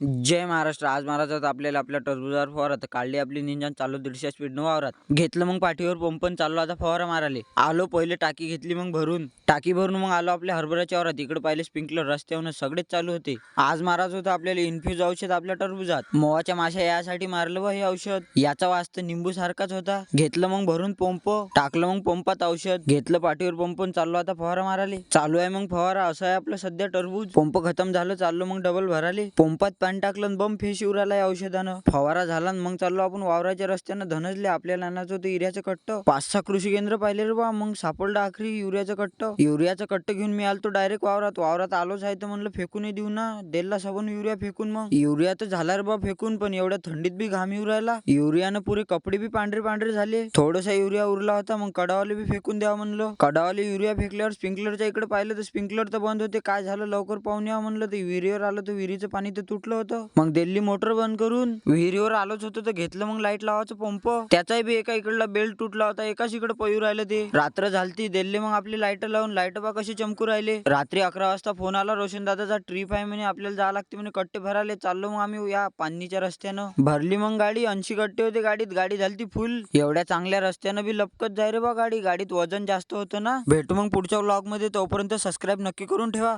जय महाराष्ट्र. आज महाराजात आपल्याला आपल्या टरबुजावर फवारा काढली आपली निंजन चालू दीडशे स्पीडनं वावरात. घेतलं मग पाठीवर पंपन चाललो आता फवारा माराले आलो पहिले टाकी घेतली मग भरून. टाकी भरून मग आलो आपल्या हरभऱ्याच्या वावरात. इकडे पाहिले स्प्रिंकलर रस्त्यावर सगळेच चालू होते. आज महाराज होतं आपल्याला इन्फ्यूज औषध आपल्या टरबुजात. मोवाच्या माशा यासाठी मारलं बा हे औषध. याचा वास्त निंबू सारखाच होता. घेतलं मग भरून पंप. टाकलं मग पंपात औषध. घेतलं पाठीवर पंपून चाललो आता फवारा माराले चालू आहे मग फवारा. असं आहे आपलं सध्या टरबूज. पंप खतम झालं चाललो मग डबल भराले पंपात पाणी टाकलं बम फेश उराला या औषधानं. फवारा झाला आणि मग चाललो आपण वावराच्या रस्त्यानं. धनजले आपल्याला आणायचं होतं युरियाचं कट्ट. पाच सहा कृषी केंद्र पाहिले रे बा मग सापडलं आखरी युरियाचं कट्ट. युरियाचं कट्ट घेऊन मी आलो डायरेक्ट वावरात. वावरात आलोच आहे तर म्हणलं फेकूनही देऊ ना. देला सबून युरिया फेकून मग. युरिया तर झाला रे बा फेकून पण एवढ्या थंडीत बी घाम येऊ राहिला युरियानं पुरे कपडे बी पांढरे पांढरे झाले. थोडासा युरिया उरला होता मग कडावाले बी फेकून द्यावा म्हणलं. कडावाले युरिया फेकल्यावर स्प्रिंकलरच्या इकडे पाहिलं तर स्प्रिंकलर तर बंद होते. काय झालं? लवकर पाहून या म्हणलं. तर विहिरीवर आलं तर विहिरीचं पाणी तर तुटलं. होतं मग दिल्ली मोटर बंद करून विहिरीवर आलोच होतो तर घेतलं मग लाइट लावायचं पंप. त्याचाही बी एका इकडला बेल्ट तुटला होता एकाच इकडे पयू राहिलं ते. रात्र झालती दिल्ली मग आपली लाइट लावून लाइट बा कशी चमकू राहिले. रात्री अकरा वाजता फोन आला रोशन दादाचा ट्रीप आहे म्हणे आपल्याला जावं लागते म्हणे कट्टे भरायला. चाललो मग आम्ही या पाणीच्या रस्त्यानं. भरली मग गाडी ऐंशी कट्टे होते गाडीत. गाडी झाली फुल एवढ्या चांगल्या रस्त्यानं बी लपकत जाय रे बा गाडी. गाडीत वजन जास्त होतं ना. भेटू मग पुढच्या ब्लॉगमध्ये. तोपर्यंत सबस्क्राईब नक्की करून ठेवा.